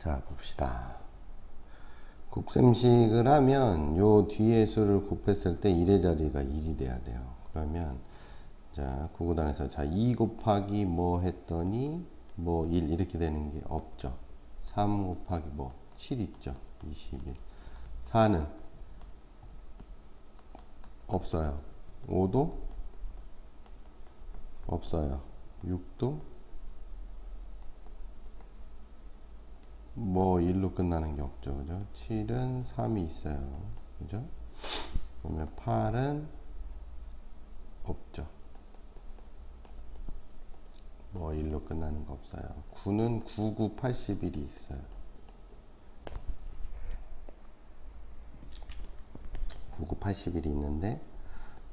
자, 봅시다. 곱셈식을 하면 요 뒤에 수를 곱했을 때 1의 자리가 1이 돼야 돼요. 그러면 자, 구구단에서 자, 2 곱하기 뭐 했더니 뭐 1 이렇게 되는 게 없죠. 3 곱하기 뭐 7 있죠. 21. 4는 없어요. 5도 없어요. 6도 뭐 1로 끝나는 게 없죠. 그죠? 7은 3이 있어요. 그죠? 그러면 8은 없죠. 뭐 1로 끝나는 거 없어요. 9는 9, 9, 81이 있어요. 9, 9, 81이 있는데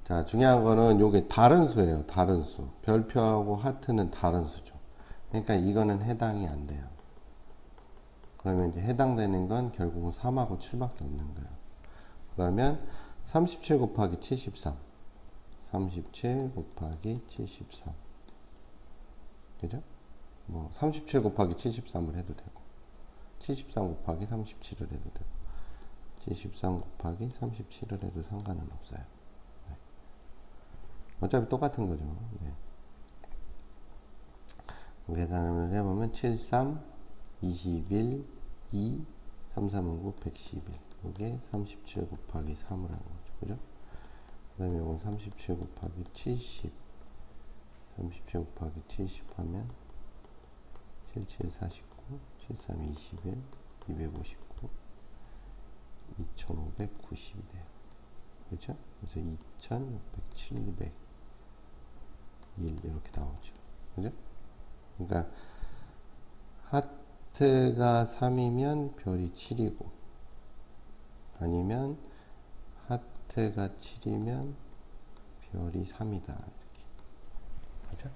자 중요한 거는 요게 다른 수예요. 다른 수. 별표하고 하트는 다른 수죠. 그러니까 이거는 해당이 안 돼요. 그러면 이제 해당되는 건 결국은 3하고 7밖에 없는 거예요. 그러면 37 곱하기 73. 37 곱하기 73. 그죠? 뭐, 37 곱하기 73을 해도 되고, 73 곱하기 37을 해도 되고, 73 곱하기 37을 해도 상관은 없어요. 네. 어차피 똑같은 거죠. 네. 계산을 해보면 73, 21, 2, 3, 3은 9, 111. 이게 37 곱하기 3을 하는 거죠. 그죠? 그 다음에 이건 37 곱하기 70. 37 곱하기 70 하면 77, 49, 73, 21, 259, 2590이 돼요. 그죠? 그래서 2600, 700, 1 이렇게 나오죠. 그죠? 그러니까 하트가 3이면 별이 7이고 아니면 하트가 7이면 별이 3이다 이렇게 그죠?